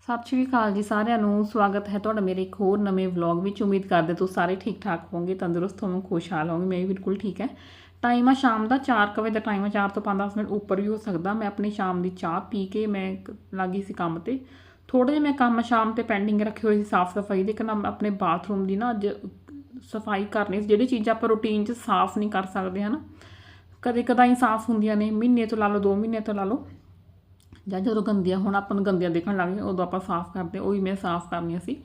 ਸਤਿ ਸ਼੍ਰੀ ਅਕਾਲ ਜੀ ਸਾਰਿਆਂ ਨੂੰ, ਸਵਾਗਤ ਹੈ ਤੁਹਾਡਾ ਮੇਰੇ ਇੱਕ ਹੋਰ ਨਵੇਂ ਵਲੌਗ ਵਿੱਚ। ਉਮੀਦ ਕਰਦੇ ਤੁਸੀਂ ਸਾਰੇ ਠੀਕ ਠਾਕ ਹੋਵੋਗੇ, ਤੰਦਰੁਸਤ ਹੋਵੋਗੇ, ਖੁਸ਼ਹਾਲ ਹੋਵੋਗੇ, ਮੈਂ ਵੀ ਬਿਲਕੁਲ ਠੀਕ ਹੈ। ਟਾਈਮ ਆ ਸ਼ਾਮ ਦਾ 4 ਵਜੇ ਦਾ ਟਾਈਮ ਆ 4 ਤੋਂ 5-10 ਮਿੰਟ ਉੱਪਰ ਵੀ ਹੋ ਸਕਦਾ। ਮੈਂ ਆਪਣੀ ਸ਼ਾਮ ਦੀ ਚਾਹ ਪੀ ਕੇ ਮੈਂ ਕ- ਲੱਗੀ ਸੀ ਕੰਮ ਤੇ। ਥੋੜੇ ਜਿਹਾ ਮੈਂ ਕੰਮ ਸ਼ਾਮ ਤੇ ਪੈਂਡਿੰਗ ਰੱਖੇ ਹੋਏ ਸੀ ਸਾਫ਼ ਸਫ਼ਾਈ ਦੇ ਕਿ ਆਪਣੇ ਬਾਥਰੂਮ ਦੀ ਨਾ ਅੱਜ ਸਫ਼ਾਈ ਕਰਨੀ ਸੀ। ਜਿਹੜੀ ਚੀਜ਼ਾਂ ਆਪਾਂ ਰੂਟੀਨ 'ਚ ਸਾਫ਼ ਨਹੀਂ ਕਰ ਸਕਦੇ, ਹਨਾ? ਕਦੇ ਕਦਾਈ ਸਾਫ਼ ਹੁੰਦੀਆਂ ਨੇ, ਮਹੀਨੇ ਤੋਂ ਲਾ ਲਓ 2 ਮਹੀਨੇ ਤੋਂ ਲਾ ਲਓ। ਜਾਂ ਜਦੋਂ ਗੰਦੀਆਂ, ਹੁਣ ਆਪਾਂ ਨੂੰ ਗੰਦੀਆਂ ਦੇਖਣ ਲੱਗ ਗਈਆਂ ਉਦੋਂ ਆਪਾਂ ਸਾਫ਼ ਕਰਦੇ ਉਹ ਵੀ ਮੈਂ ਸਾਫ਼ ਕਰਨੀਆਂ ਸੀ।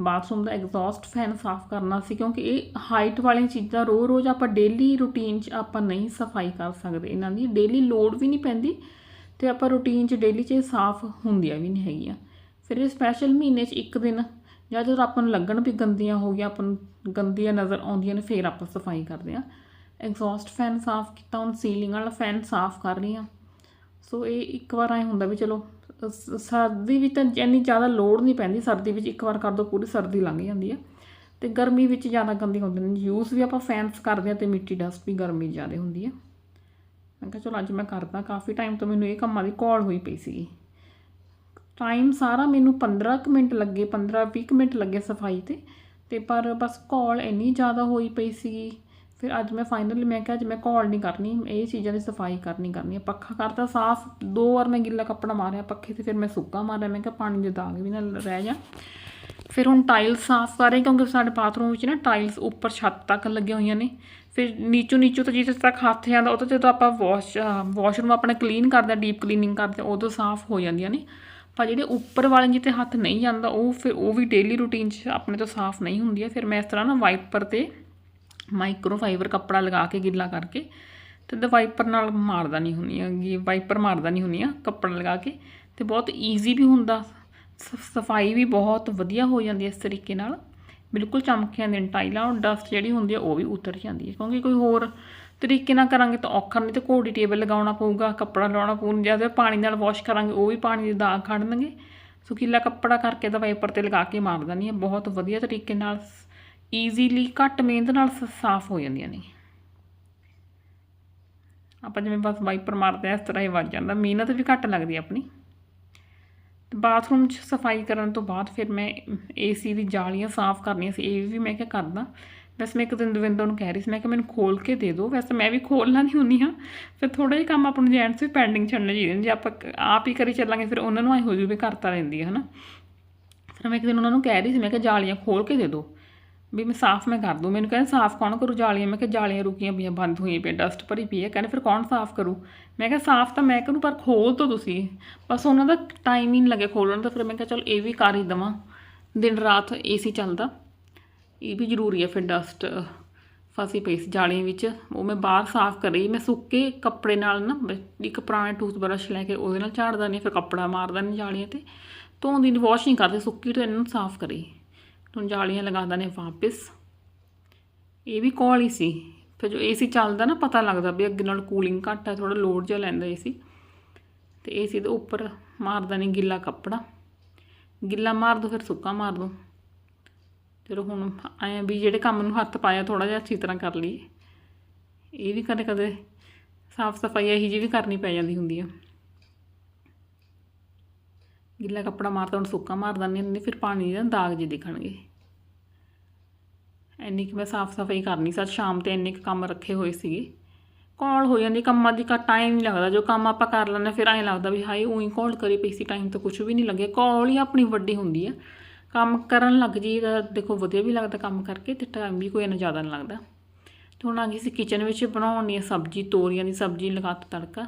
ਬਾਥਰੂਮ ਦਾ ਐਗਜ਼ੌਸਟ ਫੈਨ ਸਾਫ਼ ਕਰਨਾ ਸੀ, ਕਿਉਂਕਿ ਇਹ ਹਾਈਟ ਵਾਲੀਆਂ ਚੀਜ਼ਾਂ ਰੋਜ਼-ਰੋਜ਼ ਆਪਾਂ ਡੇਲੀ ਰੂਟੀਨ 'ਚ ਆਪਾਂ ਨਹੀਂ ਸਫ਼ਾਈ ਕਰ ਸਕਦੇ। ਇਹਨਾਂ ਦੀ ਡੇਲੀ ਲੋਡ ਵੀ ਨਹੀਂ ਪੈਂਦੀ ਤੇ ਆਪਾਂ ਰੂਟੀਨ 'ਚ ਡੇਲੀ 'ਚ ਇਹ ਸਾਫ਼ ਹੁੰਦੀਆਂ ਵੀ ਨਹੀਂ ਹੈਗੀਆਂ। ਫਿਰ ਇਹ ਸਪੈਸ਼ਲ ਮਹੀਨੇ 'ਚ ਇੱਕ ਦਿਨ ਜਾਂ ਜਦੋਂ ਆਪਾਂ ਨੂੰ ਲੱਗਣ ਵੀ ਗੰਦੀਆਂ ਹੋ ਗਈਆਂ, ਆਪਾਂ ਨੂੰ ਗੰਦੀਆਂ ਨਜ਼ਰ ਆਉਂਦੀਆਂ ਨੇ, ਫਿਰ ਆਪਾਂ ਸਫ਼ਾਈ ਕਰਦੇ ਹਾਂ। ਐਗਜ਼ੌਸਟ ਫੈਨ ਸਾਫ਼ ਕੀਤਾ, ਹੁਣ ਸੀਲਿੰਗ ਵਾਲਾ ਫੈਨ ਸਾਫ਼ ਕਰ ਰਹੀ ਹਾਂ। ਸੋ ਇਹ ਇੱਕ ਵਾਰ ਐ ਹੁੰਦਾ ਵੀ ਚਲੋ, ਸ- ਸਰਦੀ ਵਿੱਚ ਤਾਂ ਇੰਨੀ ਜ਼ਿਆਦਾ ਲੋੜ ਨਹੀਂ ਪੈਂਦੀ, ਸਰਦੀ ਵਿੱਚ ਇੱਕ ਵਾਰ ਕਰ ਦੋ, ਪੂਰੀ ਸਰਦੀ ਲੰਘ ਜਾਂਦੀ ਹੈ ਤੇ ਗਰਮੀ ਵਿੱਚ ਜ਼ਿਆਦਾ ਗੰਦੀ ਹੁੰਦੀ ਨੇ। ਯੂਜ਼ ਵੀ ਆਪਾਂ ਫੈਨਸ ਕਰਦੇ ਹਾਂ ਤੇ ਮਿੱਟੀ ਡਸਟ ਵੀ ਗਰਮੀ 'ਚ ਜ਼ਿਆਦਾ ਹੁੰਦੀ ਹੈ ਮੈਂ ਕਿਹਾ ਚਲੋ ਅੱਜ ਮੈਂ ਕਰਦਾ, ਕਾਫੀ ਟਾਈਮ ਤੋਂ ਮੈਨੂੰ ਇਹ ਕੰਮਾਂ ਦੀ ਘੋਲ ਹੋਈ ਪਈ ਸੀਗੀ। ਟਾਈਮ ਸਾਰਾ ਮੈਨੂੰ 15 ਕੁ ਮਿੰਟ ਲੱਗੇ 15 20 ਕੁ ਮਿੰਟ ਲੱਗੇ ਸਫ਼ਾਈ ਤੇ। ਤੇ ਪਰ ਬਸ ਘੋਲ ਇੰਨੀ ਜ਼ਿਆਦਾ ਹੋਈ ਪਈ ਸੀਗੀ ਫਿਰ ਅੱਜ ਮੈਂ ਫਾਈਨਲੀ ਮੈਂ ਕਿਹਾ ਅੱਜ ਮੈਂ ਘੋਲ ਨਹੀਂ ਕਰਨੀ, ਇਹ ਚੀਜ਼ਾਂ ਦੀ ਸਫ਼ਾਈ ਕਰਨੀ ਕਰਨੀ ਹੈ ਪੱਖਾ ਕਰਤਾ ਸਾਫ਼, ਦੋ ਵਾਰ ਮੈਂ ਗਿੱਲਾ ਕੱਪੜਾ ਮਾਰਿਆ ਪੱਖੇ ਤੇ, ਫਿਰ ਮੈਂ ਸੁੱਕਾ ਮਾਰਿਆ, ਮੈਂ ਕਿਹਾ ਪਾਣੀ ਦੇ ਦਾਗ ਵੀ ਨਾ ਰਹਿ ਜਾ। ਫਿਰ ਹੁਣ ਟਾਈਲਸ ਸਾਫ਼ ਕਰ ਰਹੇ, ਕਿਉਂਕਿ ਸਾਡੇ ਬਾਥਰੂਮ ਵਿੱਚ ਨਾ ਟਾਈਲਸ ਉੱਪਰ ਛੱਤ ਤੱਕ ਲੱਗੀਆਂ ਹੋਈਆਂ ਨੇ। ਫਿਰ ਨੀਚੋਂ ਨੀਚੋਂ ਤੋਂ ਜਿੱਥੇ ਤੱਕ ਹੱਥ ਜਾਂਦਾ, ਉਹ ਤੋਂ ਜਦੋਂ ਆਪਾਂ ਵਾਸ਼ ਵਾਸ਼ਰੂਮ ਆਪਣਾ ਕਲੀਨ ਕਰਦੇ ਆ ਡੀਪ ਕਲੀਨਿੰਗ ਕਰਦੇ ਉਦੋਂ ਸਾਫ਼ ਹੋ ਜਾਂਦੀਆਂ ਨੇ। ਪਰ ਜਿਹੜੇ ਉੱਪਰ ਵਾਲੇ ਜਿੱਥੇ ਹੱਥ ਨਹੀਂ ਜਾਂਦਾ, ਉਹ ਫਿਰ ਉਹ ਵੀ ਡੇਲੀ ਰੂਟੀਨ 'ਚ ਆਪਣੇ ਤੋਂ ਸਾਫ਼ ਨਹੀਂ ਹੁੰਦੀ ਹੈ ਫਿਰ ਮੈਂ ਇਸ ਤਰ੍ਹਾਂ ਨਾ ਵਾਈਪਰ ਤੇ ਮਾਈਕਰੋ ਫਾਈਬਰ ਕੱਪੜਾ ਲਗਾ ਕੇ ਗਿੱਲਾ ਕਰਕੇ ਤੇ ਤੇ ਵਾਈਪਰ ਨਾਲ ਮਾਰਦਾ ਨਹੀਂ ਹੁੰਦੀ ਹੈਗੀ ਵਾਈਪਰ ਮਾਰਦਾ ਨਹੀਂ ਹੁੰਦੀ ਆ ਕੱਪੜਾ ਲਗਾ ਕੇ ਤੇ ਬਹੁਤ ਈਜ਼ੀ ਵੀ ਹੁੰਦਾ, ਸ- ਸਫ਼ਾਈ ਵੀ ਬਹੁਤ ਵਧੀਆ ਹੋ ਜਾਂਦੀ ਹੈ ਇਸ ਤਰੀਕੇ ਨਾਲ। ਬਿਲਕੁਲ ਚਮਕੀਆਂ ਨੇ ਟਾਈਲਾਂ ਔਰ ਡਸਟ ਜਿਹੜੀ ਹੁੰਦੀ ਹੈ ਉਹ ਵੀ ਉਤਰ ਜਾਂਦੀ ਹੈ ਕਿਉਂਕਿ ਕੋਈ ਹੋਰ ਤਰੀਕੇ ਨਾਲ ਕਰਾਂਗੇ ਤਾਂ ਔਖਾ, ਨਹੀਂ ਤੇ ਘੋੜੀ ਟੇਬਲ ਲਗਾਉਣਾ ਪਊਗਾ, ਕੱਪੜਾ ਲਾਉਣਾ ਪਊ ਜਦ ਪਾਣੀ ਨਾਲ ਵਾਸ਼ ਕਰਾਂਗੇ, ਉਹ ਵੀ ਪਾਣੀ ਦੇ ਦਾਗ ਖੜਨਗੇ। ਸੋ ਸੁਕੀਲਾ ਕੱਪੜਾ ਕਰਕੇ ਤਾਂ ਵਾਈਪਰ ਤੇ ਲਗਾ ਕੇ ਮਾਰਦਾ ਨਹੀਂ ਹੈ ਬਹੁਤ ਵਧੀਆ ਤਰੀਕੇ ਨਾਲ ਈਜ਼ੀਲੀ ਘੱਟ ਮਿਹਨਤ ਨਾਲ ਸ- ਸਾਫ਼ ਹੋ ਜਾਂਦੀਆਂ ਨੇ। ਆਪਾਂ ਜਿਵੇਂ ਬਸ ਵਾਈਪਰ ਮਾਰਦੇ ਆ, ਇਸ ਤਰ੍ਹਾਂ ਹੀ ਵੱਜ ਜਾਂਦਾ। ਮਿਹਨਤ ਵੀ ਘੱਟ ਲੱਗਦੀ ਆਪਣੀ। ਤੇ ਬਾਥਰੂਮ 'ਚ ਸਫ਼ਾਈ ਕਰਨ ਤੋਂ ਬਾਅਦ ਫਿਰ ਮੈਂ ਏਸੀ ਦੀ ਜਾਲੀਆਂ ਸਾਫ਼ ਕਰਨੀਆਂ ਸੀ। ਇਹ ਵੀ ਮੈਂ ਕਿਹਾ ਕਰਦਾ। ਵੈਸੇ ਮੈਂ ਇੱਕ ਦਿਨ ਦਵਿੰਦਰ ਨੂੰ ਕਹਿ ਰਹੀ ਸੀ, ਮੈਂ ਕਿ ਮੈਨੂੰ ਖੋਲ ਕੇ ਦੇ ਦਿਓ। ਵੈਸੇ ਮੈਂ ਵੀ ਖੋਲਣਾ ਨਹੀਂ ਹੁੰਦੀ ਹਾਂ। ਫਿਰ ਥੋੜਾ ਜਿਹਾ ਕੰਮ ਆਪਾਂ ਨੂੰ ਜੈਂਟਸ ਵੀ ਪੈਂਡਿੰਗ ਛੱਡਣੇ ਚਾਹੀਦੇ ਨੇ। ਜੇ ਆਪਾਂ ਆਪ ਹੀ ਕਰੀ ਚੱਲਾਂਗੇ, ਫਿਰ ਉਹਨਾਂ ਨੂੰ ਆਈ ਹੋ ਜੂ ਵੀ ਕਰਤਾ ਰਹਿੰਦੀ ਹੈ ਹਨਾ। ਫਿਰ ਮੈਂ ਇੱਕ ਦਿਨ ਉਹਨਾਂ ਨੂੰ ਕਹਿ ਰਹੀ ਸੀ, ਮੈਂ ਕਿ ਜਾਲੀਆਂ ਖੋਲ ਕੇ ਦੇ ਦਿਓ। ਵੀ ਮੈਂ ਸਾਫ਼ ਮੈਂ ਕਰ ਦੂੰ। ਮੈਨੂੰ ਕਹਿੰਦੇ ਸਾਫ਼ ਕੌਣ ਕਰੂ ਜਾਲੀਆਂ? ਮੈਂ ਕਿਹਾ ਜਾਲੀਆਂ ਰੁਕੀਆਂ ਪਈਆਂ, ਬੰਦ ਹੋਈਆਂ ਪਈਆਂ ਡਸਟ ਭਰੀ ਪਈ ਹੈ। ਕਹਿੰਦੇ ਫਿਰ ਕੌਣ ਸਾਫ਼ ਕਰੂ? ਮੈਂ ਕਿਹਾ ਸਾਫ਼ ਤਾਂ ਮੈਂ ਕਰੂੰ, ਪਰ ਖੋਲ ਤੋਂ ਤੁਸੀਂ। ਬਸ ਉਹਨਾਂ ਦਾ ਟਾਈਮ ਹੀ ਨਹੀਂ ਲੱਗਿਆ ਖੋਲਣ ਦਾ। ਫਿਰ ਮੈਂ ਕਿਹਾ ਚਲ ਇਹ ਵੀ ਕਰ ਹੀ ਦੇਵਾਂ। ਦਿਨ ਰਾਤ ਏਸੀ ਚੱਲਦਾ। ਇਹ ਵੀ ਜ਼ਰੂਰੀ ਹੈ ਫਿਰ ਡਸਟ ਫਸੀ ਪਈ ਸੀ ਜਾਲੀਆਂ ਵਿੱਚ। ਉਹ ਮੈਂ ਬਾਹਰ ਸਾਫ਼ ਕਰੀ ਮੈਂ ਸੁੱਕੇ ਕੱਪੜੇ ਨਾਲ ਨਾ ਬ- ਇੱਕ ਪੁਰਾਣਾ ਟੂਥ ਬਰਸ਼ ਲੈ ਕੇ ਉਹਦੇ ਨਾਲ ਝਾੜਦਾ ਨਹੀਂ, ਫਿਰ ਕੱਪੜਾ ਮਾਰਦਾ ਨਹੀਂ ਜਾਲੀਆਂ ਤੇ। ਧੋਂਦੀ ਨਹੀਂ ਵਾਸ਼ ਨਹੀਂ ਕਰਦੇ, ਸੁੱਕੀ ਤੋਂ ਇਹਨਾਂ ਨੂੰ ਸਾਫ਼ ਕਰੀ। ਹੁਣ ਜਾਲੀਆਂ ਲਗਾਉਂਦਾ ਨੇ ਵਾਪਿਸ। ਇਹ ਵੀ ਕੋਲ ਹੀ ਸੀ। ਫਿਰ ਜੋ ਏਸੀ ਚੱਲਦਾ ਨਾ, ਪਤਾ ਲੱਗਦਾ ਵੀ ਅੱਗੇ ਨਾਲ ਕੂਲਿੰਗ ਘੱਟ ਹੈ ਥੋੜਾ ਲੋਡ ਜਿਹਾ ਲੈਂਦਾ ਏਸੀ। ਤੇ ਏਸੀ ਦੇ ਉੱਪਰ ਮਾਰਦਾ ਨਹੀਂ ਗਿੱਲਾ ਕੱਪੜਾ। ਗਿੱਲਾ ਮਾਰ ਦੋ, ਫਿਰ ਸੁੱਕਾ ਮਾਰ ਦੋ। ਚਲੋ ਹੁਣ ਐਂ ਵੀ ਜਿਹੜੇ ਕੰਮ ਨੂੰ ਹੱਥ ਪਾਇਆ ਥੋੜਾ ਜਿਹਾ ਅੱਛੀ ਤਰ੍ਹਾਂ ਕਰ ਲਈਏ। ਇਹ ਵੀ ਕਦੇ ਕਦੇ ਸਾਫ਼ ਸਫ਼ਾਈ ਇਹੀ ਜਿਹੀ ਵੀ ਕਰਨੀ ਪੈ ਜਾਂਦੀ ਹੁੰਦੀ ਆ। ਗਿੱਲਾ ਕੱਪੜਾ ਮਾਰਦਾ ਹੁਣ ਸੁੱਕਾ ਮਾਰ ਦਿੰਦੀ ਹੁੰਦੀ, ਫਿਰ ਪਾਣੀ ਦੇ ਦਾਗ ਜਿਹੇ ਦਿਖਣਗੇ। ਇੰਨੀ ਕਿ ਮੈਂ ਸਾਫ਼ ਸਫ਼ਾਈ ਕਰਨੀ ਸੀ ਸ਼ਾਮ ਤੇ ਇੰਨੇ ਕੁ ਕੰਮ ਰੱਖੇ ਹੋਏ ਸੀਗੇ। ਕਾਲ ਹੋ ਜਾਂਦੀ, ਕੰਮਾਂ ਦੀ ਕਾ ਟਾਈਮ ਨਹੀਂ ਲੱਗਦਾ, ਜੋ ਕੰਮ ਆਪਾਂ ਕਰ ਲੈਂਦੇ ਫਿਰ ਐਂ ਲੱਗਦਾ ਵੀ ਹਾਏ, ਉਹੀ ਕਾਲ ਕਰੀ ਪਈ ਸੀ ਟਾਈਮ ਤਾਂ ਕੁਝ ਵੀ ਨਹੀਂ ਲੱਗੇ ਕਾਲ ਹੀ ਆਪਣੀ ਵੱਡੀ ਹੁੰਦੀ ਆ। ਕੰਮ ਕਰਨ ਲੱਗ ਜੀ ਤਾਂ ਦੇਖੋ, ਵਧੀਆ ਵੀ ਲੱਗਦਾ ਕੰਮ ਕਰਕੇ ਤੇ ਟਾਈਮ ਵੀ ਕੋਈ ਇੰਨਾ ਜ਼ਿਆਦਾ ਨਹੀਂ ਲੱਗਦਾ। ਤੇ ਹੁਣ ਆ ਗਈ ਸੀ ਕਿਚਨ ਵਿੱਚ, ਬਣਾਉਣੀ ਹੈ ਸਬਜ਼ੀ, ਤੋਰੀਆਂ ਦੀ ਸਬਜ਼ੀ ਲਗਾਤ ਤਾ ਤੜਕਾ।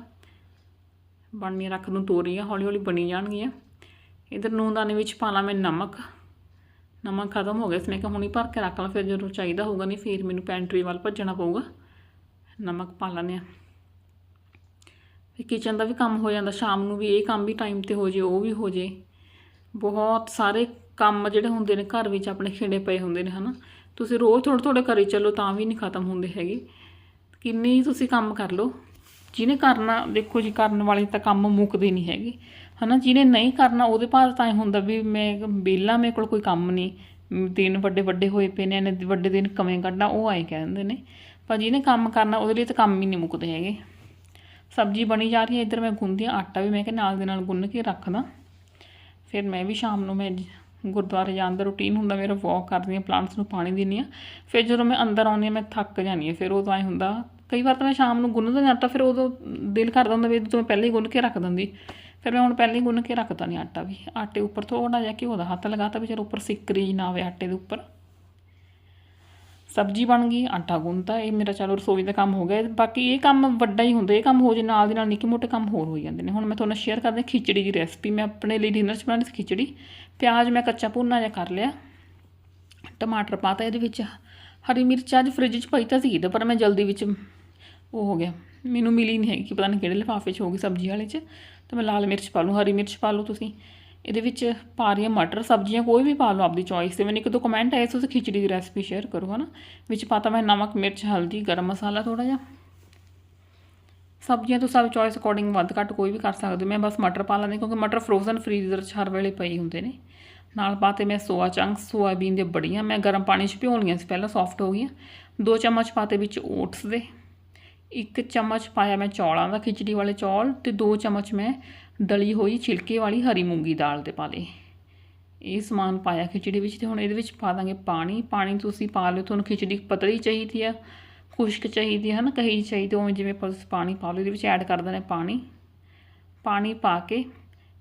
ਬਣਨੀ ਰੱਖ ਨੂੰ ਤੋਰੀਆਂ ਹੌਲੀ ਹੌਲੀ ਬਣੀ ਜਾਣਗੀਆਂ। ਇਧਰ ਨੂਨਦਾਨੇ ਵਿੱਚ ਪਾ ਲਾ ਮੈਂ ਨਮਕ। ਨਮਕ ਖਤਮ ਹੋ ਗਿਆ। ਸੀ ਮੈਂ ਕਿਹਾ ਹੁਣੀ ਭਰ ਕੇ ਰੱਖ ਲਾਂ, ਫਿਰ ਜਦੋਂ ਚਾਹੀਦਾ ਹੋਊਗਾ ਨਹੀਂ, ਫਿਰ ਮੈਨੂੰ ਪੈਂਟਰੀ ਵੱਲ ਭੱਜਣਾ ਪਊਗਾ। ਨਮਕ ਪਾ ਲੈਂਦੇ ਹਾਂ। ਫਿਰ ਕਿਚਨ ਦਾ ਵੀ ਕੰਮ ਹੋ ਜਾਂਦਾ। ਸ਼ਾਮ ਨੂੰ ਵੀ ਇਹ ਕੰਮ ਵੀ ਟਾਈਮ ਤੇ ਹੋ ਜੇ, ਉਹ ਵੀ ਹੋ ਜੇ। ਬਹੁਤ ਸਾਰੇ ਕੰਮ ਜਿਹੜੇ ਹੁੰਦੇ ਨੇ ਘਰ ਵਿੱਚ ਆਪਣੇ ਖਿੰਡੇ ਪਏ ਹੁੰਦੇ ਨੇ, ਹਨਾ। ਤੁਸੀਂ ਰੋਜ਼ ਥੋੜ੍ਹੇ ਥੋੜ੍ਹੇ ਕਰੀ ਚੱਲੋ ਤਾਂ ਵੀ ਨਹੀਂ ਖਤਮ ਹੁੰਦੇ ਹੈਗੇ। ਕਿੰਨੇ ਤੁਸੀਂ ਕੰਮ ਕਰ ਲਓ। ਜਿਹਨੇ ਕਰਨਾ, ਦੇਖੋ ਜੀ, ਕਰਨ ਵਾਲੇ ਤਾਂ ਕੰਮ ਮੁੱਕਦੇ ਨਹੀਂ ਹੈਗੇ। ਹਨਾ, ਜਿਹਨੇ ਨਹੀਂ ਕਰਨਾ, ਉਹਦੇ ਪਾਸ ਤਾਂ ਇਹ ਹੁੰਦਾ ਵੀ ਮੈਂ ਵਿਹਲਾ, ਮੇਰੇ ਕੋਲ ਕੋਈ ਕੰਮ ਨਹੀਂ। ਦਿਨ ਵੱਡੇ ਵੱਡੇ ਹੋਏ ਪਏ ਨੇ, ਇਹਨੇ ਵੱਡੇ ਦਿਨ ਕਵੇਂ ਕੱਢਣਾ ਉਹ ਆਏ ਕਹਿੰਦੇ ਨੇ। ਪਰ ਜਿਹਨੇ ਕੰਮ ਕਰਨਾ, ਉਹਦੇ ਲਈ ਤਾਂ ਕੰਮ ਹੀ ਨਹੀਂ ਮੁੱਕਦੇ ਹੈਗੇ। ਸਬਜ਼ੀ ਬਣੀ ਜਾ ਰਹੀ ਹੈ, ਇੱਧਰ ਮੈਂ ਗੁੰਨਦੀ ਹਾਂ, ਆਟਾ ਵੀ ਮੈਂ ਕਿ ਨਾਲ ਦੇ ਨਾਲ ਗੁੰਨ ਕੇ ਰੱਖਦਾ। ਫਿਰ ਮੈਂ ਵੀ ਸ਼ਾਮ ਨੂੰ ਮੈਂ ਗੁਰਦੁਆਰੇ ਜਾਣ ਦਾ ਰੂਟੀਨ ਹੁੰਦਾ, ਮੇਰਾ ਵਾਕ ਕਰਦੀ ਹਾਂ ਪਲਾਂਟਸ ਨੂੰ ਪਾਣੀ ਦਿੰਦੀ ਹਾਂ। ਫਿਰ ਜਦੋਂ ਮੈਂ ਅੰਦਰ ਆਉਂਦੀ ਹਾਂ, ਮੈਂ ਥੱਕ ਜਾਂਦੀ ਹਾਂ, ਫਿਰ ਉਦੋਂ ਐ ਹੁੰਦਾ, ਕਈ ਵਾਰ ਤਾਂ ਮੈਂ ਸ਼ਾਮ ਨੂੰ ਗੁੰਨਦਾ ਆਟਾ, ਫਿਰ ਉਦੋਂ ਦਿਲ ਕਰਦਾ ਹੁੰਦਾ ਵੀ ਜਦੋਂ ਮੈਂ ਪਹਿਲਾਂ ਹੀ ਗੁੰਨ ਕੇ ਰੱਖ ਦਿੰਦੀ। ਫਿਰ ਮੈਂ ਹੁਣ ਪਹਿਲਾਂ ਹੀ ਗੁੰਨ ਕੇ ਰੱਖਦਾ ਨਹੀਂ ਆਟਾ ਵੀ। ਆਟੇ ਉੱਪਰ ਥੋੜਾ ਜਿਹਾ ਘਿਓ ਦਾ ਹੱਥ ਲਗਾਤਾ ਵੀ ਚਲ ਉੱਪਰ ਸਿੱਕਰੀ ਨਾ ਆਵੇ ਆਟੇ ਦੇ ਉੱਪਰ। ਸਬਜ਼ੀ ਬਣ ਗਈ, ਆਟਾ ਗੁੰਨਤਾ, ਇਹ ਮੇਰਾ ਚਲੋ ਰਸੋਈ ਦਾ ਕੰਮ ਹੋ ਗਿਆ। ਬਾਕੀ ਇਹ ਕੰਮ ਵੱਡਾ ਹੀ ਹੁੰਦਾ, ਇਹ ਕੰਮ ਹੋ ਜੇ ਨਾਲ ਦੇ ਨਾਲ ਨਿੱਕੇ ਮੋਟੇ ਕੰਮ ਹੋਰ ਹੋ ਜਾਂਦੇ ਨੇ। ਹੁਣ ਮੈਂ ਤੁਹਾਨੂੰ ਸ਼ੇਅਰ ਕਰਦਾ ਖਿਚੜੀ ਦੀ ਰੈਸਪੀ ਮੈਂ ਆਪਣੇ ਲਈ ਡਿਨਰ 'ਚ ਬਣਾਉਣੀ ਸੀ ਖਿਚੜੀ। ਪਿਆਜ਼ ਮੈਂ ਕੱਚਾ ਭੁੰਨਾ ਜਿਹਾ ਕਰ ਲਿਆ। ਟਮਾਟਰ ਪਾਤਾ ਇਹਦੇ ਵਿੱਚ। ਹਰੀ ਮਿਰਚ ਅੱਜ ਫ੍ਰਿਜ 'ਚ ਪਈ ਤਾਂ ਸੀ, ਪਰ ਮੈਂ ਜਲਦੀ ਵਿੱਚ ਉਹ ਹੋ ਗਿਆ। ਮੈਨੂੰ ਮਿਲੀ ਨਹੀਂ ਹੈਗੀ ਪਤਾ ਨਹੀਂ ਕਿਹੜੇ ਲਿਫਾਫੇ 'ਚ ਹੋਗੀ ਸਬਜ਼ੀ ਵਾਲੇ 'ਚ। ਤਾਂ ਮੈਂ ਲਾਲ ਮਿਰਚ ਪਾ ਲੂੰ ਹਰੀ ਮਿਰਚ ਪਾ ਲਓ ਤੁਸੀਂ। ਇਹਦੇ ਵਿੱਚ ਪਾ ਰਹੀ ਹਾਂ ਮਟਰ, ਸਬਜ਼ੀਆਂ ਕੋਈ ਵੀ ਪਾ ਲਓ ਆਪਦੀ ਚੋਇਸ ਤੇ। ਮੈਨੂੰ ਇੱਕ ਦੋ ਕਮੈਂਟ ਆਏ ਸੀ, ਤੁਸੀਂ ਖਿਚੜੀ ਦੀ ਰੈਸਪੀ ਸ਼ੇਅਰ ਕਰੋ, ਹਨਾ। ਵਿੱਚ ਪਾਤਾ ਮੈਂ ਨਮਕ, ਮਿਰਚ, ਹਲਦੀ, ਗਰਮ ਮਸਾਲਾ ਥੋੜਾ ਜਿਹਾ। ਸਬਜ਼ੀਆਂ ਤੋਂ ਸਭ ਚੋਇਸ ਅਕੋਰਡਿੰਗ ਵੱਧ ਘੱਟ ਕੋਈ ਵੀ ਕਰ ਸਕਦੇ ਹੋ। ਮੈਂ ਬਸ ਮਟਰ ਪਾ ਲੈਂਦੀ ਕਿਉਂਕਿ ਮਟਰ ਫਰੋਜ਼ਨ ਫਰੀਜ਼ਰ 'ਚ ਹਰ ਵੇਲੇ ਪਏ ਹੁੰਦੇ ਨੇ। ਨਾਲ ਪਾਤੇ ਮੈਂ ਸੋਆ ਚੰਕਸ ਸੋਇਆਬੀਨ ਦੇ ਬੜੀਆਂ। ਮੈਂ ਗਰਮ ਪਾਣੀ 'ਚ ਭਿਉਂ ਸੀ, ਪਹਿਲਾਂ ਸੌਫਟ ਹੋ ਗਈਆਂ। ਦੋ ਚਮਚ ਪਾਤੇ ਵਿੱਚ ਓਟਸ ਦੇ। ਇੱਕ ਚਮਚ ਪਾਇਆ ਮੈਂ ਚੌਲਾਂ ਦਾ, ਖਿਚੜੀ ਵਾਲੇ ਚੌਲ ਤੇ ਦੋ ਚਮਚ ਮੈਂ ਦਲੀ ਹੋਈ ਛਿਲਕੇ ਵਾਲੀ ਹਰੀ ਮੂੰਗੀ ਦਾਲ ਦੇ ਪਾ ਲਏ। ਇਹ ਸਮਾਨ ਪਾਇਆ ਖਿਚੜੀ ਵਿੱਚ ਤੇ ਹੁਣ ਇਹਦੇ ਵਿੱਚ ਪਾ ਦਾਂਗੇ ਪਾਣੀ। ਪਾਣੀ ਤੁਸੀਂ ਪਾ ਲਿਓ, ਤੁਹਾਨੂੰ ਖਿਚੜੀ ਪਤਲੀ ਚਾਹੀਦੀ ਆ, ਖੁਸ਼ਕ ਚਾਹੀਦੀ ਹੈ ਨਾ ਕਹੀ ਚਾਹੀਦੀ ਉਵੇਂ ਜਿਵੇਂ ਤੁਸੀਂ ਪਾਣੀ ਪਾ ਲਓ, ਇਹਦੇ ਵਿੱਚ ਐਡ ਕਰ ਦੇਣਾ ਪਾਣੀ। ਪਾਣੀ ਪਾ ਕੇ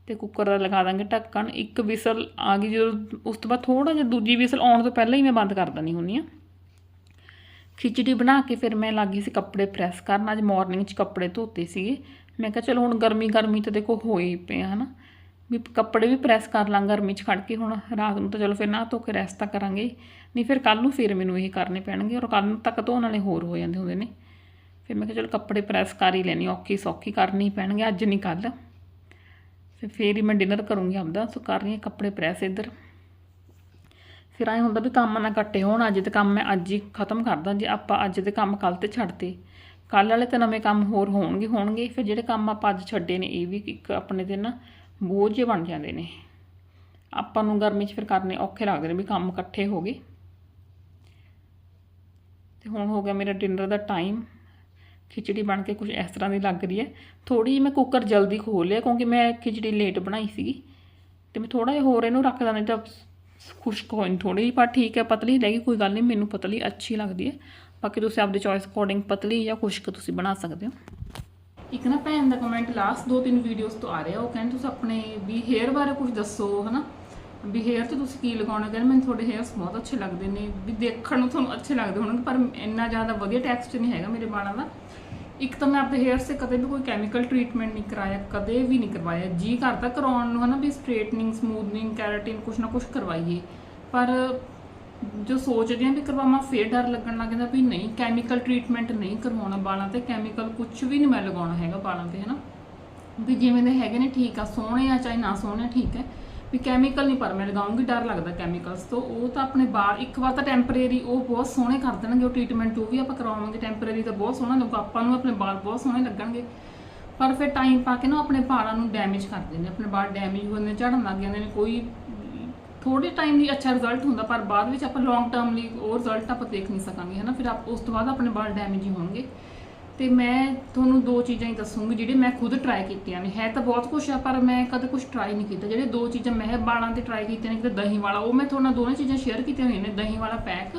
ਤੇ ਕੁੱਕਰ ਦਾ ਲਗਾ ਦਾਂਗੇ ਢੱਕਣ। ਇੱਕ ਵਿਸਲ ਆ ਗਈ ਜਦੋਂ ਉਸ ਤੋਂ ਬਾਅਦ ਥੋੜਾ ਜਿਹਾ ਦੂਜੀ ਵਿਸਲ ਆਉਣ ਤੋਂ ਪਹਿਲਾਂ ਹੀ ਮੈਂ ਬੰਦ ਕਰ ਦਿੰਦੀ ਹੁੰਦੀ ਆ। ਖਿਚੜੀ ਬਣਾ ਕੇ ਫਿਰ ਮੈਂ ਲੱਗੀ ਸੀ ਕੱਪੜੇ ਪ੍ਰੈਸ ਕਰਨ। ਅੱਜ ਮਾਰਨਿੰਗ 'ਚ ਕੱਪੜੇ ਧੋਤੇ ਸੀਗੇ। ਮੈਂ ਕਿਹਾ ਚਲੋ ਹੁਣ ਗਰਮੀ ਗਰਮੀ ਤਾਂ ਦੇਖੋ ਹੋਏ ਹੀ ਪਏ ਆ, ਹਨਾ। ਵੀ ਕੱਪੜੇ ਵੀ ਪ੍ਰੈਸ ਕਰ ਲਾਂ ਗਰਮੀ 'ਚ ਖੜ ਕੇ ਹੁਣ। ਰਾਤ ਨੂੰ ਤਾਂ ਚਲੋ ਫਿਰ ਨਾ ਧੋ ਕੇ ਰੈਸਟ ਤਾਂ ਕਰਾਂਗੇ ਨਹੀਂ ਫਿਰ ਕੱਲ ਨੂੰ ਫਿਰ ਮੈਨੂੰ ਇਹ ਕਰਨੇ ਪੈਣਗੇ ਔਰ ਕੱਲ ਨੂੰ ਤੱਕ ਧੋਣ ਵਾਲੇ ਹੋਰ ਹੋ ਜਾਂਦੇ ਹੁੰਦੇ ਨੇ। ਫਿਰ ਮੈਂ ਕਿਹਾ ਚਲੋ ਕੱਪੜੇ ਪ੍ਰੈਸ ਕਰ ਹੀ ਲੈਣੀ ਔਖੀ ਸੌਖੀ ਕਰਨੀ ਪੈਣਗੇ। ਅੱਜ ਨਹੀਂ ਕੱਲ ਫਿਰ ਫੇਰ ਹੀ ਮੈਂ ਡਿਨਰ ਕਰੂੰਗੀ ਆਪਦਾ। ਸੋ ਕਰ ਰਹੀ ਹਾਂ ਕੱਪੜੇ ਪ੍ਰੈਸ ਇੱਧਰ। ਫਿਰ ਐਂ ਹੁੰਦਾ ਵੀ ਕੰਮ ਨਾ ਕੱਟੇ, ਹੋਣ ਅੱਜ ਤੇ ਕੰਮ ਮੈਂ ਅੱਜ ਹੀ ਖਤਮ ਕਰਦਾ ਜੇ ਆਪਾਂ ਅੱਜ ਦੇ ਕੰਮ ਕੱਲ ਤੇ ਛੱਡਤੇ। ਕੱਲ ਵਾਲੇ ਤੇ ਨਵੇਂ ਕੰਮ ਹੋਰ ਹੋਣਗੇ ਹੋਣਗੇ, ਫਿਰ ਜਿਹੜੇ ਕੰਮ ਆਪਾਂ ਅੱਜ ਛੱਡੇ ਨੇ, ਇਹ ਵੀ ਇੱਕ ਆਪਣੇ ਤੇ ਨਾ ਬੋਝ ਜਿਹੇ ਬਣ ਜਾਂਦੇ ਨੇ। ਆਪਾਂ ਨੂੰ ਗਰਮੀ 'ਚ ਫਿਰ ਕਰਨੇ ਔਖੇ ਲੱਗਦੇ ਨੇ ਵੀ ਕੰਮ ਇਕੱਠੇ ਹੋ ਗਏ। ਤੇ ਹੁਣ ਹੋ ਗਿਆ ਮੇਰਾ ਡਿਨਰ ਦਾ ਟਾਈਮ ਖਿਚੜੀ ਬਣ ਕੇ ਕੁਝ ਇਸ ਤਰ੍ਹਾਂ ਦੀ ਲੱਗ ਰਹੀ ਹੈ। ਥੋੜੀ ਮੈਂ ਕੁੱਕਰ ਜਲਦੀ ਖੋਲ ਲਿਆ ਕਿਉਂਕਿ ਮੈਂ ਖਿਚੜੀ ਲੇਟ ਬਣਾਈ ਸੀਗੀ। ਤੇ ਮੈਂ ਥੋੜਾ ਜਿਹਾ ਹੋਰ ਇਹਨੂੰ ਰੱਖਦਾ ਨਹੀਂ ਤਾਂ ਖੁਸ਼ਕ ਹੋਈ ਥੋੜੀ ਜਿਹੀ, ਪਰ ਠੀਕ ਹੈ, ਪਤਲੀ ਰਹੇਗੀ ਕੋਈ ਗੱਲ ਨਹੀਂ, ਮੈਨੂੰ ਪਤਲੀ ਅੱਛੀ ਲੱਗਦੀ ਹੈ। ਬਾਕੀ ਤੁਸੀਂ ਆਪਦੇ ਚੋਇਸ ਅਕੋਰਡਿੰਗ ਪਤਲੀ ਜਾਂ ਖੁਸ਼ਕ ਤੁਸੀਂ ਬਣਾ ਸਕਦੇ ਹੋ। ਇੱਕ ਨਾ ਭੈਣ ਦਾ ਕਮੈਂਟ ਲਾਸਟ ਦੋ ਤਿੰਨ ਵੀਡੀਓਜ਼ ਤੋਂ ਆ ਰਿਹਾ, ਉਹ ਕਹਿੰਦੇ ਤੁਸੀਂ ਆਪਣੇ ਵੀ ਹੇਅਰ ਬਾਰੇ ਕੁਝ ਦੱਸੋ, ਹਨਾ? ਵੀ ਹੇਅਰ ਤੇ ਤੁਸੀਂ ਕੀ ਲਗਾਉਣਾ, ਕਹਿੰਦੇ ਮੈਨੂੰ ਤੁਹਾਡੇ ਹੇਅਰਸ ਬਹੁਤ ਅੱਛੇ ਲੱਗਦੇ ਨੇ, ਵੀ ਦੇਖਣ ਨੂੰ ਤੁਹਾਨੂੰ ਅੱਛੇ ਲੱਗਦੇ ਹੋਣਗੇ, ਪਰ ਇੰਨਾ ਜ਼ਿਆਦਾ ਵਧੀਆ ਟੈਕਸਚਰ ਨਹੀਂ ਹੈਗਾ ਮੇਰੇ ਵਾਲਾਂ ਦਾ। ਇੱਕ ਤਾਂ ਮੈਂ ਆਪਣੇ ਹੇਅਰਸ ਤੇ ਕਦੇ ਵੀ ਕੋਈ ਕੈਮੀਕਲ ਟ੍ਰੀਟਮੈਂਟ ਨਹੀਂ ਕਰਾਇਆ ਕਦੇ ਵੀ ਨਹੀਂ ਕਰਵਾਇਆ। ਜੀ ਕਰਦਾ ਕਰਾਉਣ ਨੂੰ ਹਨਾ ਵੀ ਸਟ੍ਰੇਟਨਿੰਗ ਸਮੂਥਨਿੰਗ ਕੈਰਾਟਿਨ ਕੁਛ ਨਾ ਕੁਛ ਕਰਵਾਈਏ। ਪਰ ਜੋ ਸੋਚਦੇ ਆ ਵੀ ਕਰਵਾਵਾਂ ਫੇਰ ਡਰ ਲੱਗਣ ਲੱਗ ਜਾਂਦਾ ਵੀ ਨਹੀਂ ਕੈਮੀਕਲ ਟ੍ਰੀਟਮੈਂਟ ਨਹੀਂ ਕਰਵਾਉਣਾ ਬਾਲਾਂ ਤੇ ਕੈਮੀਕਲ ਕੁਝ ਵੀ ਨਹੀਂ ਮੈਂ ਲਗਾਉਣਾ ਹੈਗਾ ਬਾਲਾਂ ਤੇ ਹਨਾ। ਵੀ ਜਿਵੇਂ ਦੇ ਹੈਗੇ ਨੇ ਠੀਕ ਆ ਸੋਹਣੇ ਆ ਚਾਹੇ ਨਾ ਸੋਹਣੇ ਆ, ਠੀਕ ਹੈ। ਵੀ ਕੈਮੀਕਲ ਨਹੀਂ ਪਰ ਮੈਂ ਲਗਾਉਂਗੀ, ਡਰ ਲੱਗਦਾ ਕੈਮੀਕਲਸ ਤੋਂ। ਉਹ ਤਾਂ ਆਪਣੇ ਵਾਲ ਇੱਕ ਵਾਰ ਤਾਂ ਟੈਂਪਰੇਰੀ ਉਹ ਬਹੁਤ ਸੋਹਣੇ ਕਰ ਦੇਣਗੇ, ਉਹ ਟ੍ਰੀਟਮੈਂਟ ਜੋ ਵੀ ਆਪਾਂ ਕਰਵਾਵਾਂਗੇ ਟੈਂਪਰੇਰੀ ਤਾਂ ਬਹੁਤ ਸੋਹਣਾ ਲੱਗੂ, ਆਪਾਂ ਨੂੰ ਆਪਣੇ ਵਾਲ ਬਹੁਤ ਸੋਹਣੇ ਲੱਗਣਗੇ। ਪਰ ਫਿਰ ਟਾਈਮ ਪਾ ਕੇ ਨਾ ਆਪਣੇ ਵਾਲਾਂ ਨੂੰ ਡੈਮੇਜ ਕਰ ਦਿੰਦੇ ਨੇ, ਆਪਣੇ ਵਾਲ ਡੈਮੇਜ ਹੋ ਜਾਂਦੇ ਨੇ, ਝੜਨ ਲੱਗ ਜਾਂਦੇ ਨੇ, ਕੋਈ ਥੋੜੇ ਟਾਈਮ ਲਈ ਅੱਛਾ ਰਿਜ਼ਲਟ ਹੁੰਦਾ, ਪਰ ਬਾਅਦ ਵਿੱਚ ਆਪਾਂ ਲੌਂਗ ਟਰਮ ਲਈ ਉਹ ਰਿਜ਼ਲਟ ਆਪਾਂ ਦੇਖ ਨਹੀਂ ਸਕਾਂਗੇ, ਹਨਾ? ਫਿਰ ਆਪ, ਉਸ ਤੋਂ ਬਾਅਦ ਆਪਣੇ ਵਾਲ ਡੈਮੇਜ ਹੀ ਹੋਣਗੇ। ਤੇ ਮੈਂ ਤੁਹਾਨੂੰ ਦੋ ਚੀਜ਼ਾਂ ਹੀ ਦੱਸੂੰਗੀ ਜਿਹੜੇ ਮੈਂ ਖੁਦ ਟਰਾਈ ਕੀਤੀਆਂ ਨੇ। ਹੈ ਤਾਂ ਬਹੁਤ ਕੁਝ ਆ, ਪਰ ਮੈਂ ਕਦੇ ਕੁਝ ਟਰਾਈ ਨਹੀਂ ਕੀਤਾ। ਜਿਹੜੇ ਦੋ ਚੀਜ਼ਾਂ ਮੈਂ ਬਾਲਾਂ ਤੇ ਟਰਾਈ ਕੀਤੀਆਂ ਨੇ, ਇੱਕ ਦਹੀਂ ਵਾਲਾ, ਉਹ ਮੈਂ ਤੁਹਾਨੂੰ ਨਾਲ ਦੋਨੇ ਚੀਜ਼ਾਂ ਸ਼ੇਅਰ ਕੀਤੀਆਂ ਹੋਈਆਂ ਨੇ, ਦਹੀਂ ਵਾਲਾ ਪੈਕ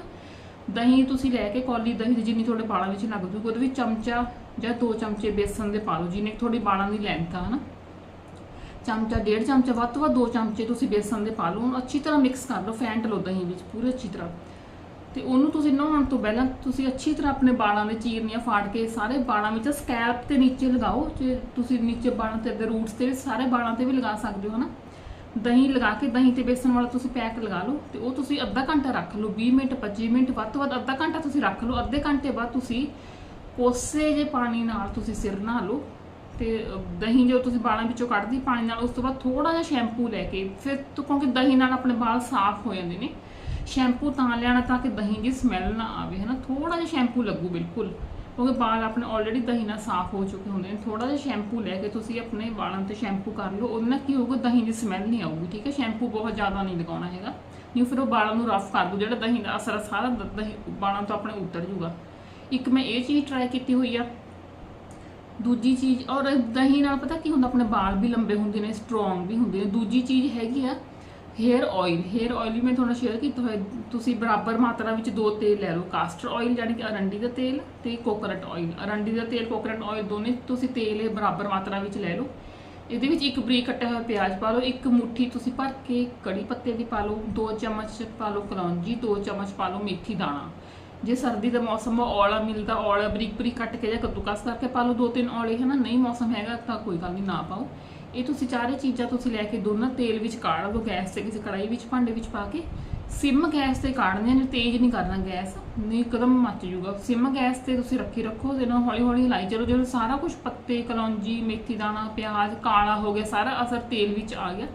ਦਹੀਂ ਤੁਸੀਂ ਲੈ ਕੇ ਕੌਲੀ ਦਹੀਂ ਦੀ ਜਿੰਨੀ ਤੁਹਾਡੇ ਬਾਲਾਂ ਵਿੱਚ ਲੱਗ ਜੂਗੀ, ਉਹਦੇ ਵਿੱਚ ਚਮਚਾ ਜਾਂ ਦੋ ਚਮਚੇ ਬੇਸਨ ਦੇ ਪਾ ਲਓ ਜਿੰਨੇ ਕੁ ਤੁਹਾਡੀ ਵਾਲਾਂ ਦੀ ਲੈਂਥ ਆ, ਹਨਾ। ਚਮਚਾ, ਡੇਢ ਚਮਚਾ, ਵੱਧ ਤੋਂ ਵੱਧ ਦੋ ਚਮਚੇ ਤੁਸੀਂ ਬੇਸਨ ਦੇ ਪਾ ਲਓ, ਉਹਨੂੰ ਅੱਛੀ ਤਰ੍ਹਾਂ ਮਿਕਸ ਕਰ ਲਓ, ਫੈਂਟ ਲਓ ਦਹੀਂ ਵਿੱਚ, ਪੂਰੀ ਅੱਛੀ ਤਰ੍ਹਾਂ। ਤੇ ਉਹਨੂੰ ਤੁਸੀਂ ਨਹਾਉਣ ਤੋਂ ਪਹਿਲਾਂ ਤੁਸੀਂ ਅੱਛੀ ਤਰ੍ਹਾਂ ਆਪਣੇ ਬਾਲਾਂ ਦੇ ਚੀਰਨੀਆਂ ਫਾੜ ਕੇ ਸਾਰੇ ਬਾਲਾਂ ਵਿੱਚ ਸਕੈਲਪ ਤੇ ਨੀਚੇ ਲਗਾਓ, ਜੇ ਤੁਸੀਂ ਨੀਚੇ ਬਾਲਾਂ ਤੇ ਦੇ ਰੂਟਸ ਤੇ ਵੀ ਸਾਰੇ ਬਾਲਾਂ ਤੇ ਵੀ ਲਗਾ ਸਕਦੇ ਹੋ ਹਨਾ ਦਹੀਂ ਲਗਾ ਕੇ, ਦਹੀਂ ਤੇ ਬੇਸਣ ਵਾਲਾ ਤੁਸੀਂ ਪੈਕ ਲਗਾ ਲਓ ਤੇ ਉਹ ਤੁਸੀਂ ਅੱਧਾ ਘੰਟਾ ਰੱਖ ਲਓ 20 ਮਿੰਟ 25 ਮਿੰਟ, ਵੱਧ ਤੋਂ ਵੱਧ ਅੱਧਾ ਘੰਟਾ ਤੁਸੀਂ ਰੱਖ ਲਓ, ਅੱਧੇ ਘੰਟੇ ਬਾਅਦ ਤੁਸੀਂ ਕੋਸੇ ਜੇ ਪਾਣੀ ਨਾਲ ਤੁਸੀਂ ਸਿਰ ਨਹਾ ਲਓ ਤੇ ਦਹੀਂ ਜੋ ਤੁਸੀਂ ਬਾਲਾਂ ਵਿੱਚੋਂ ਕੱਢਦੀ ਪਾਣੀ ਨਾਲ ਉਸ ਤੋਂ ਬਾਅਦ ਥੋੜਾ ਜਿਹਾ ਸ਼ੈਂਪੂ ਲੈ ਕੇ ਫਿਰ ਕਿਉਂਕਿ ਦਹੀਂ ਨਾਲ ਆਪਣੇ ਵਾਲ ਸਾਫ਼ ਹੋ ਜਾਂਦੇ ਨੇ ਸ਼ੈਂਪੂ ਤਾਂ ਲੈਣਾ ਤਾਂ ਕਿ ਦਹੀਂ ਦੀ ਸਮੈਲ ਨਾ ਆਵੇ, ਹਨਾ? ਥੋੜਾ ਜਿਹਾ ਸ਼ੈਂਪੂ ਲੱਗੂ, ਬਿਲਕੁਲ। ਕਿਉਂਕਿ ਵਾਲ ਆਪਣੇ ਆਲਰੇਡੀ ਦਹੀਂ ਨਾਲ ਸਾਫ਼ ਹੋ ਚੁੱਕੇ ਹੁੰਦੇ ਨੇ। ਥੋੜਾ ਜਿਹਾ ਸ਼ੈਂਪੂ ਲੈ ਕੇ ਤੁਸੀਂ ਆਪਣੇ ਵਾਲਾਂ ਤੇ ਸ਼ੈਂਪੂ ਕਰ ਲਓ। ਉਹਦੇ ਨਾਲ ਕੀ ਹੋਊਗਾ? ਦਹੀਂ ਦੀ ਸਮੈਲ ਨਹੀਂ ਆਊਗੀ, ਠੀਕ ਹੈ? ਸ਼ੈਂਪੂ ਬਹੁਤ ਜ਼ਿਆਦਾ ਨਹੀਂ ਲਗਾਉਣਾ ਹੈਗਾ। ਨਹੀਂ, ਫਿਰ ਉਹ ਵਾਲਾਂ ਨੂੰ ਰਫ ਕਰ ਦੂ, ਜਿਹੜਾ ਦਹੀਂ ਦਾ ਅਸਰ ਆ, ਸਾਰਾ ਦਹੀਂ ਵਾਲਾਂ ਤੋਂ ਆਪਣੇ ਉਤਰ ਜੂਗਾ ਇੱਕ ਮੈਂ ਇਹ ਚੀਜ਼ ਟਰਾਈ ਕੀਤੀ ਹੋਈ ਆ। ਦੂਜੀ ਚੀਜ਼, ਔਰ ਦਹੀਂ ਨਾਲ ਪਤਾ ਕੀ ਹੁੰਦਾ? ਆਪਣੇ ਵਾਲ ਵੀ ਲੰਬੇ ਹੁੰਦੇ ਨੇ ਸਟਰੋਂਗ ਵੀ ਹੁੰਦੇ ਨੇ। ਦੂਜੀ ਚੀਜ਼ ਹੈਗੀ ਆ ਹੇਅਰ ਆਇਲ ਹੇਅਰ ਆਇਲ ਵੀ ਮੈਂ ਤੁਹਾਨੂੰ ਸ਼ੇਅਰ ਕੀਤਾ ਹੋਇਆ। ਤੁਸੀਂ ਬਰਾਬਰ ਮਾਤਰਾ ਵਿੱਚ ਦੋ ਤੇਲ ਲੈ ਲਓ ਕਾਸਟਰ ਆਇਲ ਯਾਨੀ ਕਿ ਅਰੰਡੀ ਦਾ ਤੇਲ ਤੇ ਕੋਕੋਨਟ ਆਇਲ ਅਰੰਡੀ ਦਾ ਤੇਲ ਕੋਕੋਨਟ ਆਇਲ ਦੋਨੇ ਤੁਸੀਂ ਤੇਲ ਇਹ ਬਰਾਬਰ ਮਾਤਰਾ ਵਿੱਚ ਲੈ ਲਓ। ਇਹਦੇ ਵਿੱਚ ਇੱਕ ਬਰੀਕ ਕੱਟਿਆ ਹੋਇਆ ਪਿਆਜ਼ ਪਾ ਲਓ, ਇੱਕ ਮੁੱਠੀ ਤੁਸੀਂ ਭਰ ਕੇ ਕੜੀ ਪੱਤੇ ਦੀ ਪਾ ਲਓ, ਦੋ ਚਮਚ ਪਾ ਲਓ ਕਲੌਂਜੀ, ਦੋ ਚਮਚ ਪਾ ਲਓ ਮੇਥੀ ਦਾਣਾ। ਜੇ ਸਰਦੀ ਦਾ ਮੌਸਮ ਆ, ਔਲਾ ਮਿਲਦਾ ਔਲਾ ਬਰੀਕ ਬਰੀਕ ਕੱਟ ਕੇ ਜਾਂ ਕੱਦੂਕਸ ਕਰਕੇ ਪਾ ਲਓ, ਦੋ ਤਿੰਨ ਔਲੇ ਹਨਾ, ਨਹੀਂ ਮੌਸਮ ਹੈਗਾ ਤਾਂ ਕੋਈ ਗੱਲ ਨਹੀਂ ਨਾ ਪਾਓ। ਇਹ ਤੁਸੀਂ ਚਾਰੇ ਚੀਜ਼ਾਂ ਤੁਸੀਂ ਲੈ ਕੇ ਦੋਨਾਂ ਤੇਲ ਵਿੱਚ ਕਾੜ ਲਓ, ਗੈਸ ਤੇ ਕਿਸੇ ਕੜਾਈ ਵਿੱਚ, ਭਾਂਡੇ ਵਿੱਚ ਪਾ ਕੇ। ਸਿਮ ਗੈਸ ਤੇ ਕਾੜਨੇ ਨੇ ਤੇਜ਼ ਨਹੀਂ ਕਰਨਾ ਗੈਸ, ਨਹੀਂ ਇੱਕਦਮ ਮੱਚ ਜੂਗਾ ਸਿਮ ਗੈਸ ਤੇ ਤੁਸੀਂ ਰੱਖੀ ਰੱਖੋ ਤੇ ਨਾਲ ਹੌਲੀ ਹੌਲੀ ਹਿਲਾਈ ਚਲੋ, ਜਦੋਂ ਸਾਰਾ ਕੁਝ ਪੱਤੇ, ਕਲੌਂਜੀ, ਮੇਥੀ ਦਾਣਾ, ਪਿਆਜ਼, ਕਾਲਾ ਹੋ ਗਿਆ, ਸਾਰਾ ਅਸਰ ਤੇਲ ਵਿੱਚ ਆ ਗਿਆ,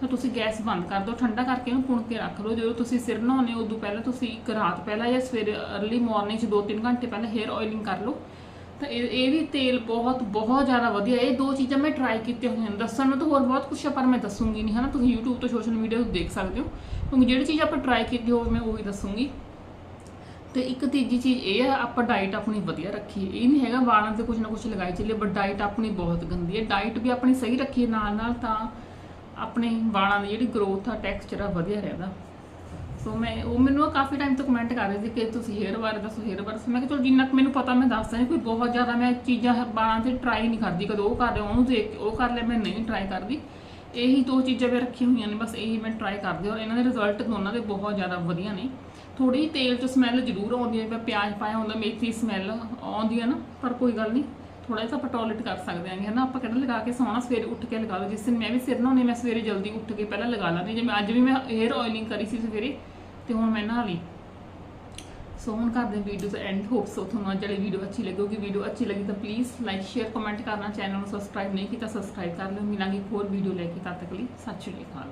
ਤਾਂ ਤੁਸੀਂ ਗੈਸ ਬੰਦ ਕਰ ਦਿਓ, ਠੰਡਾ ਕਰਕੇ ਇਹਨੂੰ ਪੁਣ ਕੇ ਰੱਖ ਲਓ। ਜਦੋਂ ਤੁਸੀਂ ਸਿਰ ਨਹਾਉਂਦੇ ਹੋ, ਉਦੋਂ ਪਹਿਲਾਂ ਤੁਸੀਂ ਇੱਕ ਰਾਤ ਪਹਿਲਾਂ ਜਾਂ ਸਵੇਰੇ अर्ਲੀ ਮਾਰਨਿੰਗ 'ਚ 2-3 ਘੰਟੇ ਪਹਿਲਾਂ ਹੇਅਰ ਆਇਲਿੰਗ ਕਰ ਲਓ। ਤਾਂ ਇਹ ਇਹ ਵੀ ਤੇਲ ਬਹੁਤ ਬਹੁਤ ਜ਼ਿਆਦਾ ਵਧੀਆ ਇਹ ਦੋ ਚੀਜ਼ਾਂ ਮੈਂ ਟਰਾਈ ਕੀਤੀਆਂ ਹੋਈਆਂ ਨੇ। ਦੱਸਣ ਨੂੰ ਤਾਂ ਹੋਰ ਬਹੁਤ ਕੁਛ ਆ, ਪਰ ਮੈਂ ਦੱਸੂਗੀ ਨਹੀਂ, ਹਨਾ? ਤੁਸੀਂ YouTube ਤੋਂ ਸੋਸ਼ਲ ਮੀਡੀਆ ਤੋਂ ਦੇਖ ਸਕਦੇ ਹੋ। ਕਿਉਂਕਿ ਜਿਹੜੀ ਚੀਜ਼ ਆਪਾਂ ਟਰਾਈ ਕੀਤੀ ਹੋਵੇ, ਮੈਂ ਉਹੀ ਦੱਸੂਗੀ। ਤੇ ਇੱਕ ਤੀਜੀ ਚੀਜ਼ ਇਹ ਆ, ਆਪਾਂ ਡਾਈਟ ਆਪਣੀ ਵਧੀਆ ਰੱਖੀਏ। ਇਹ ਨਹੀਂ ਹੈਗਾ ਵਾਲਾਂ ਤੇ ਕੁਝ ਨਾ ਕੁਝ ਲਗਾਈ ਚੱਲੇ ਬਟ ਡਾਈਟ ਆਪਣੀ ਬਹੁਤ ਗੰਦੀ ਹੈ। ਡਾਈਟ ਵੀ ਆਪਣੀ ਸਹੀ ਰੱਖੀਏ ਨਾਲ ਨਾਲ ਤਾਂ ਆਪਣੇ ਵਾਲਾਂ ਦੀ ਜਿਹੜੀ ਗਰੋਥ ਆ ਟੈਕਸਚਰ ਆ, ਵਧੀਆ ਰਹਿੰਦਾ। ਸੋ ਮੈਂ ਉਹ ਮੈਨੂੰ ਉਹ ਕਾਫੀ ਟਾਈਮ ਤੋਂ ਕਮੈਂਟ ਕਰ ਰਹੇ ਸੀ ਕਿ ਤੁਸੀਂ ਹੇਅਰ ਬਾਰੇ ਦੱਸੋ ਹੇਅਰ ਬਾਰੇ ਮੈਂ ਕਿਹਾ ਚਲੋ ਜਿੰਨਾ ਕੁ ਮੈਨੂੰ ਪਤਾ ਮੈਂ ਦੱਸਦਾ ਨਹੀਂ ਕੋਈ ਬਹੁਤ ਜ਼ਿਆਦਾ ਮੈਂ ਚੀਜ਼ਾਂ ਬਾਲਾਂ ਤੇ ਟਰਾਈ ਨਹੀਂ ਕਰਦੀ, ਕਦੋਂ ਉਹ ਕਰ ਲਿਆ, ਉਹਨੂੰ ਦੇਖ ਉਹ ਕਰ ਲਿਆ, ਮੈਂ ਨਹੀਂ ਟਰਾਈ ਕਰਦੀ। ਇਹੀ ਦੋ ਚੀਜ਼ਾਂ ਮੈਂ ਰੱਖੀਆਂ ਹੋਈਆਂ ਨੇ, ਬਸ ਇਹੀ ਮੈਂ ਟਰਾਈ ਕਰਦੀ ਔਰ ਇਹਨਾਂ ਦੇ ਰਿਜ਼ਲਟ ਦੋਨਾਂ ਦੇ ਬਹੁਤ ਜ਼ਿਆਦਾ ਵਧੀਆ ਨੇ। ਥੋੜੀ ਜਿਹੀ ਤੇਲ 'ਚ ਸਮੈਲ ਜ਼ਰੂਰ ਆਉਂਦੀ ਹੈ ਮੈਂ ਪਿਆਜ਼ ਪਾਇਆ ਹੁੰਦਾ, ਮੇਥੀ ਸਮੈਲ ਆਉਂਦੀ ਹੈ ਨਾ, ਪਰ ਕੋਈ ਗੱਲ ਨਹੀਂ। ਥੋੜਾ ਜਿਹਾ ਆਪਾਂ ਟੋਇਲਟ ਕਰ ਸਕਦੇ ਆਂਗੇ ਹਨਾ? ਆਪਾਂ ਕਿਹੜਾ ਲਗਾ ਕੇ ਸੌਣਾ, ਸਵੇਰੇ ਉੱਠ ਕੇ ਲਗਾ ਲਓ। ਜਿਸ ਦਿਨ ਮੈਂ ਵੀ ਸਿਰ ਨਹਾਉਣੀ ਮੈਂ ਸਵੇਰੇ ਜਲਦੀ ਉੱਠ ਕੇ ਪਹਿਲਾਂ ਲਗਾ ਲਾਂਗੀ ਜਿਵੇਂ ਅੱਜ ਵੀ ਮੈਂ ਹੇਅਰ ਆਇਲਿੰਗ ਕਰੀ ਸੀ ਸਵੇਰੇ ਤੇ ਹੁਣ ਮੈਂ ਨਾ ਲਈ। ਸੋ ਹੁਣ ਕਰਦੇ ਵੀਡੀਓ ਦਾ ਐਂਡ ਹੋਪ ਸੋ ਤੁਹਾਨੂੰ ਅੱਜ ਵਾਲੀ ਵੀਡੀਓ ਅੱਛੀ ਲੱਗੂਗੀ ਵੀਡੀਓ ਅੱਛੀ ਲੱਗੀ ਤਾਂ ਪਲੀਜ਼ ਲਾਈਕ ਸ਼ੇਅਰ ਕਮੈਂਟ ਕਰਨਾ। ਚੈਨਲ ਨੂੰ ਸਬਸਕ੍ਰਾਈਬ ਨਹੀਂ ਕੀਤਾ ਸਬਸਕ੍ਰਾਈਬ ਕਰ ਲਿਓ। ਮਿਲਾਂਗੇ ਇੱਕ ਹੋਰ ਵੀਡੀਓ ਲੈ ਕੇ ਤਦ ਤੱਕ ਲਈ। ਸਤਿ ਸ਼੍ਰੀ ਅਕਾਲ।